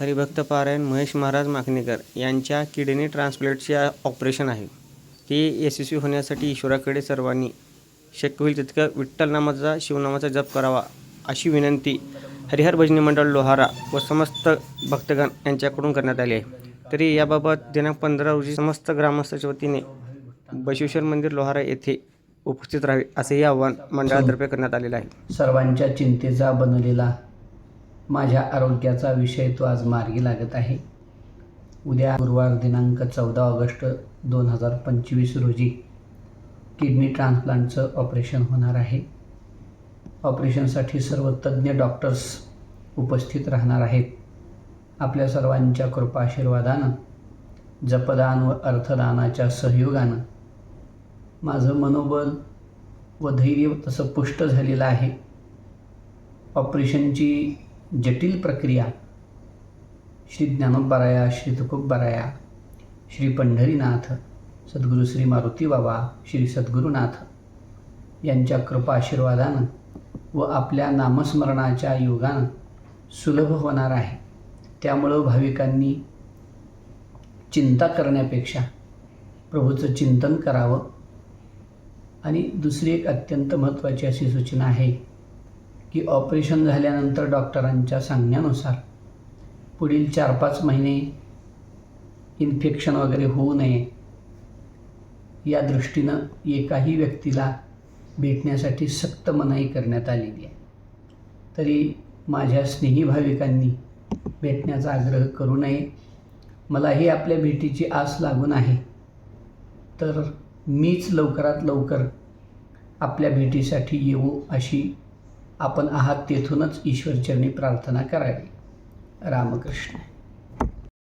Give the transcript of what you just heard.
हरिभक्त पारायण महेश महाराज माकणेकर यांच्या kidney ट्रान्सप्लांटचे operation आहे. ते यशस्वी होण्यासाठी ईश्वराकडे सर्वांनी शक्य होईल तितकं विठ्ठल नामाचा शिवनामाचा जप करावा अशी विनंती हरिहर भजनी मंडळ लोहारा व समस्त भक्तगण यांच्याकडून करण्यात आली आहे. तरी याबाबत दिनांक पंधरा रोजी समस्त ग्रामस्थाच्या वतीने बशेश्वर मंदिर लोहारा येथे उपस्थित राहावे असेही आव्हान मंडळातर्फे करण्यात आलेलं आहे. सर्वांच्या चिंतेचा बनलेला माझ्या आरोग्याचा विषय तो आज मार्गी लागत आहे. उद्या गुरुवार दिनांक चौदा ऑगस्ट दोन हजार पंचवीस रोजी किडनी ट्रान्सप्लांटचं ऑपरेशन होणार आहे. ऑपरेशनसाठी सर्व तज्ज्ञ डॉक्टर्स उपस्थित राहणार आहेत. आपल्या सर्वांच्या कृपा आशीर्वादानं जपदान व अर्थदानाच्या सहयोगानं माझं मनोबल व धैर्य तसं पुष्ट झालेलं आहे. ऑपरेशनची जटिल प्रक्रिया. श्री ज्ञानोबराया श्री तुकोबराया श्री पंढरीनाथ सद्गुरू श्री मारुती बाबा श्री सद्गुरुनाथ यांच्या कृपा आशीर्वादानं व आपल्या नामस्मरणाच्या योगानं सुलभ होणार आहे. त्यामुळं भाविकांनी चिंता करण्यापेक्षा प्रभूचं चिंतन करावं. आणि दुसरी एक अत्यंत महत्त्वाची अशी सूचना आहे की ऑपरेशन झाल्यानंतर डॉक्टरांच्या सांगण्यानुसार पुढील चार पाच महिने इन्फेक्शन वगैरे होऊ नये या दृष्टीनं एकाही व्यक्तीला भेटण्यासाठी सक्त मनाई करण्यात आलेली आहे. तरी माझ्या स्नेही भाविकांनी भेटण्याचा आग्रह करू नये. मलाही आपल्या भेटीची आस लागून आहे. तर मीच लवकरात लवकर आपल्या भेटीसाठी येऊ अशी आपण आहात तेथूनच ईश्वरचरणी प्रार्थना करावी. रामकृष्ण.